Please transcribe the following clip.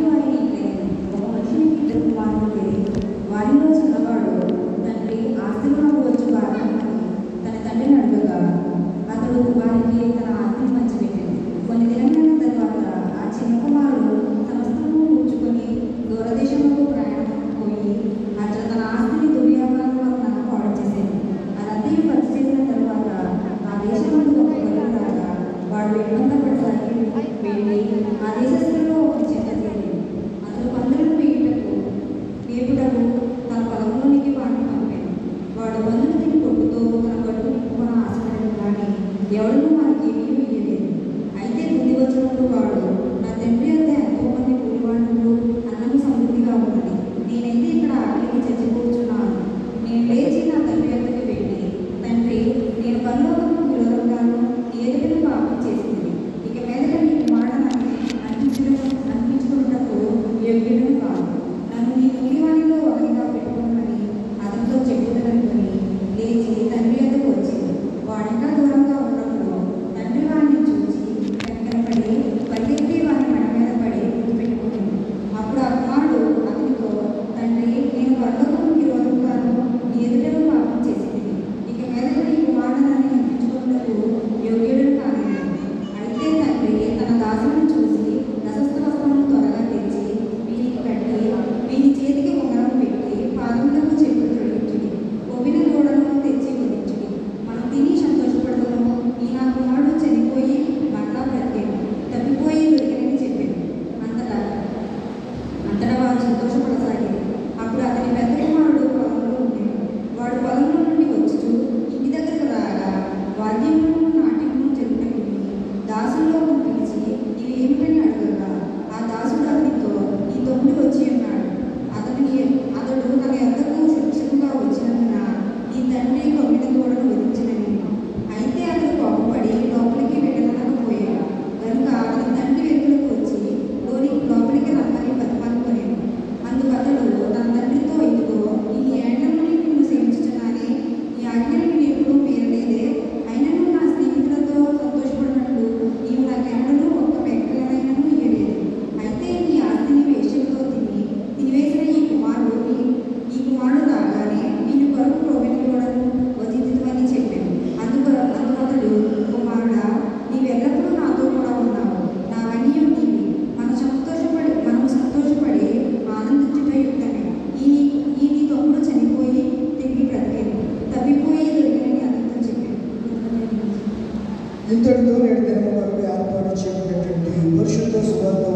వారికి లేదు ఒక మనిషికి వారిలో చిన్నవాడు తండ్రి ఆస్తిలో వచ్చి వారని తన తండ్రిని అడుగగా అతడు వారికి తన ఆస్తిని పంచిపెట్టాడు కొన్ని దినమైన తర్వాత ఆ చిన్న కుమారుడు సమస్తము కూర్చుకొని దూరదేశంలో ప్రయాణం పోయి అతడు తన ఆస్తిని దుర్వ్యాపారం వలన పాడు చేశాడు అదంతా ఖర్చు తర్వాత ఆ దేశంలో ఒక వాడు ఆ దేశంలో ഗവൺമെന്റ് ఇంతటితో నేటి దినము మనపై ఆత్మనిచ్చినటువంటి పరిశుద్ధ సువర్ణ